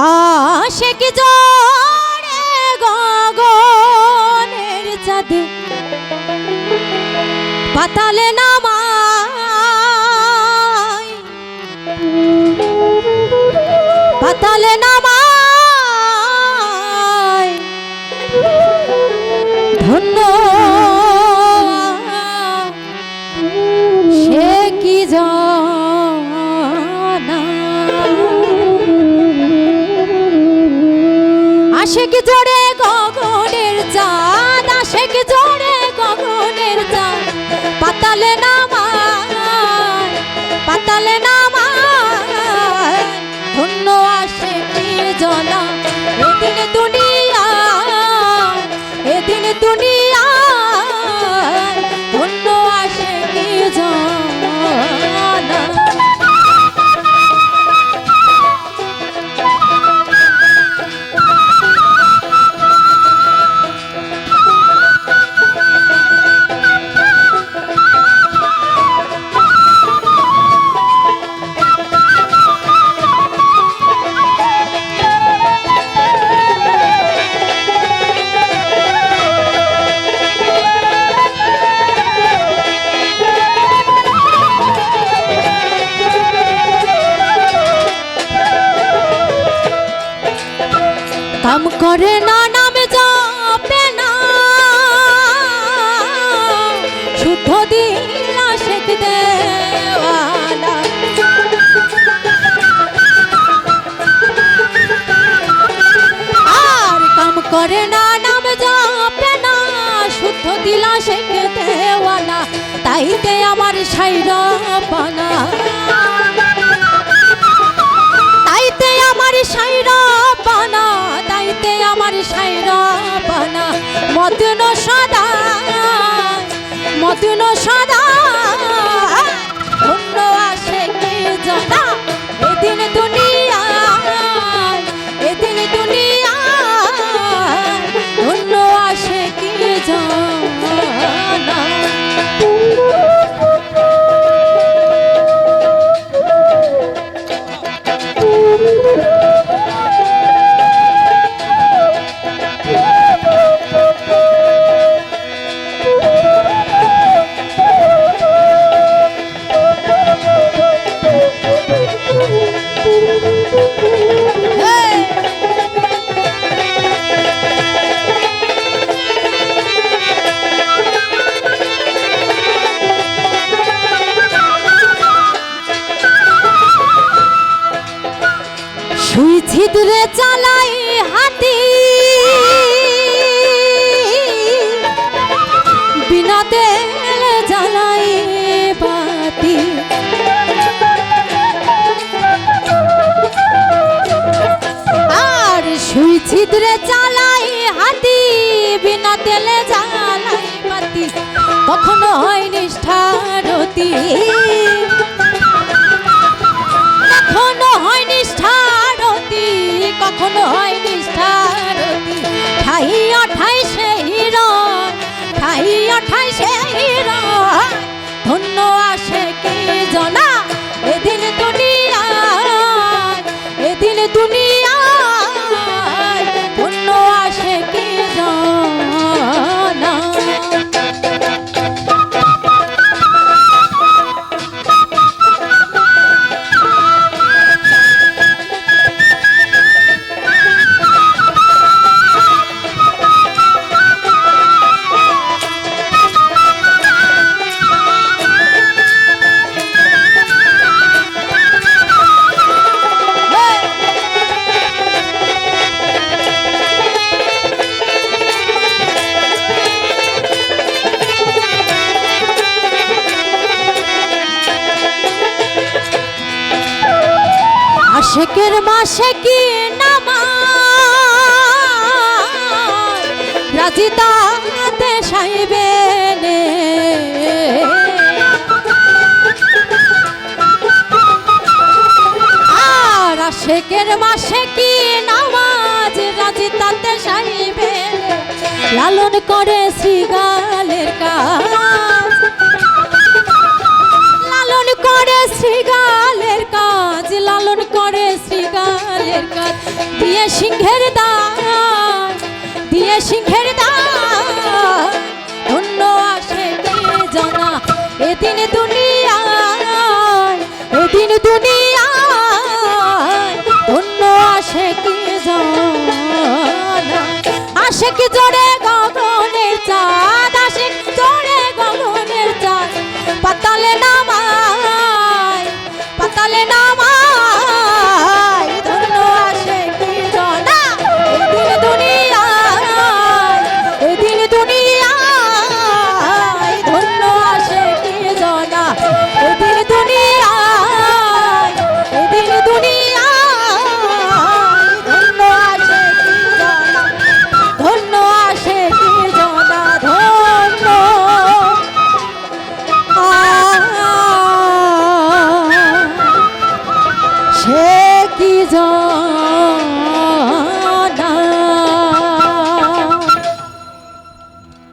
আশে কি জোরে গগনের চাঁদে। পাতালে নামায় পাতালে নামায় ধন্য আসে কি জোরে গগনের চাঁদ আশেক জোরে কাম করে না, নামে যাবে না। শুদ্ধ দিন শেখ দেওয়ালা। আর কাম করে না, নাম যাবে না, শুদ্ধ দিলা শেখ দেওয়ালা। তাইতে আমার সাইরা পানা তাইতে আমার সাইরা তাইতে আমার সাইরা বানা মতন সদা মতন সদা কখনো হয় নিষ্ঠারতি কখনো হয় নিষ্ঠারতি কখনো হয় নিষ্ঠারতি ঠাই অঠাই রয় ঠাই অঠাই রয় ধন্য আসে কি জনা আশেকের মাসে কি নামা রাজিতাতে সাইবে আর আশেকের মাসে কি নামাজ? রাজিতাতে সাইবে লালন করে শ্রীগালের কাজ। লালন করে শ্রীগালের দিয়ে সিংহের দান